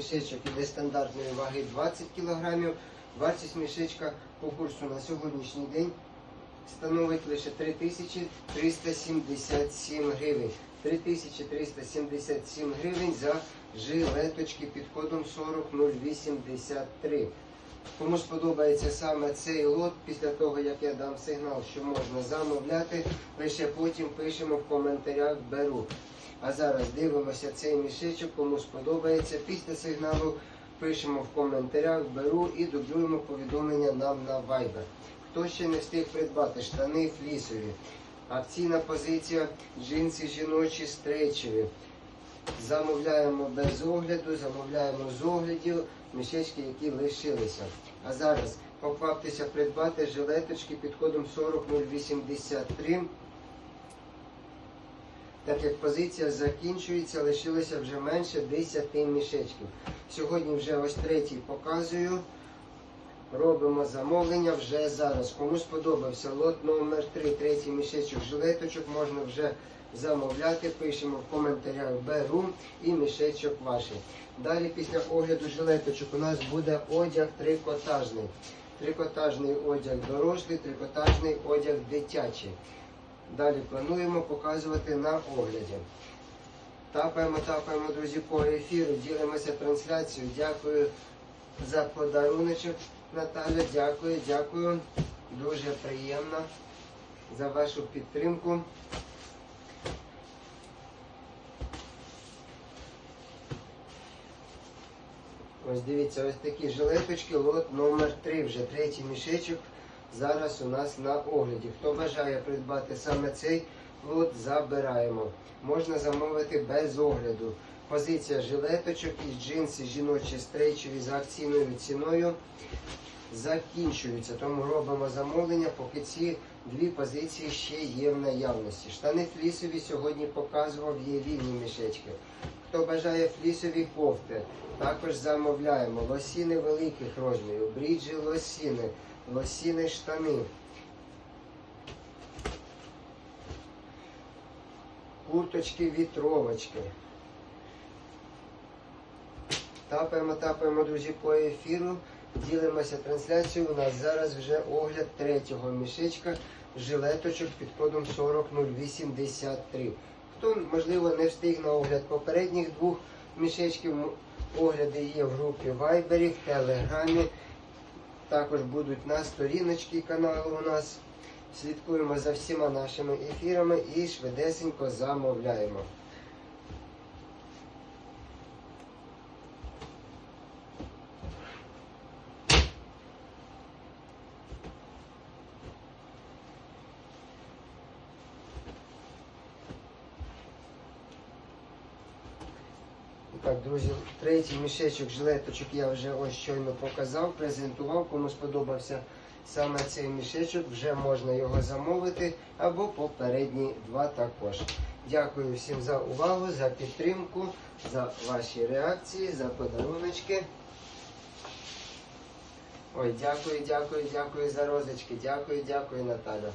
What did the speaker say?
мішечок іде стандартної ваги 20 кг. Вартість мішечка по курсу на сьогоднішній день становить лише 3377 гривень. 3377 гривень за жилеточки під кодом 40083. Кому сподобається саме цей лот, після того як я дам сигнал, що можна замовляти, лише потім пишемо в коментарях беру. А зараз дивимося цей мішечок, кому сподобається. Після сигналу пишемо в коментарях беру і дублюємо повідомлення нам на Viber. Хто ще не встиг придбати штани флісові, акційна позиція джинси жіночі стрейчеві. Замовляємо без огляду, замовляємо з оглядів мішечки, які лишилися. А зараз покваптеся придбати жилеточки під кодом 40083. Так як позиція закінчується, лишилося вже менше 10 мішечків. Сьогодні вже ось третій показую. Робимо замовлення вже зараз. Кому сподобався лот номер 3, третій мішечок жилеточок, можна вже замовляти. Пишемо в коментарях беру і мішечок ваш. Далі після огляду жилеточок у нас буде одяг трикотажний. Трикотажний одяг дорослий, трикотажний одяг дитячий. Далі плануємо показувати на огляді. Тапаємо, тапаємо, друзі, по ефіру, ділимося трансляцією. Дякую за подаруночок, Наталя. Дякую, дякую. Дуже приємно за вашу підтримку. Ось дивіться, ось такі жилеточки, лот номер 3, вже третій мішечок. Зараз у нас на огляді. Хто бажає придбати саме цей лот, забираємо. Можна замовити без огляду. Позиція жилеточок із джинси жіночі стрейчеві за акційною ціною закінчуються. Тому робимо замовлення, поки ці дві позиції ще є в наявності. Штани флісові сьогодні показував, є вільні мішечки. Хто бажає флісові кофти, також замовляємо. Лосіни великих розмірів, бріджі лосіни, лосіни штани. Курточки, вітровочки. Тапаємо, тапаємо, друзі, по ефіру. Ділимося трансляцією. У нас зараз вже огляд третього мішечка жилеточок під кодом 40083. Хто, можливо, не встиг на огляд попередніх двох мішечків, огляди є в групі Viber, в Телеграмі. Також будуть на сторіночці каналу у нас. Слідкуємо за всіма нашими ефірами і швидесенько замовляємо. Так, друзі, третій мішечок жилеточок я вже ось щойно показав, презентував. Кому сподобався саме цей мішечок, вже можна його замовити або попередні два також. Дякую всім за увагу, за підтримку, за ваші реакції, за подаруночки. Ой, дякую, дякую, дякую за розочки. Дякую, дякую, Наталя.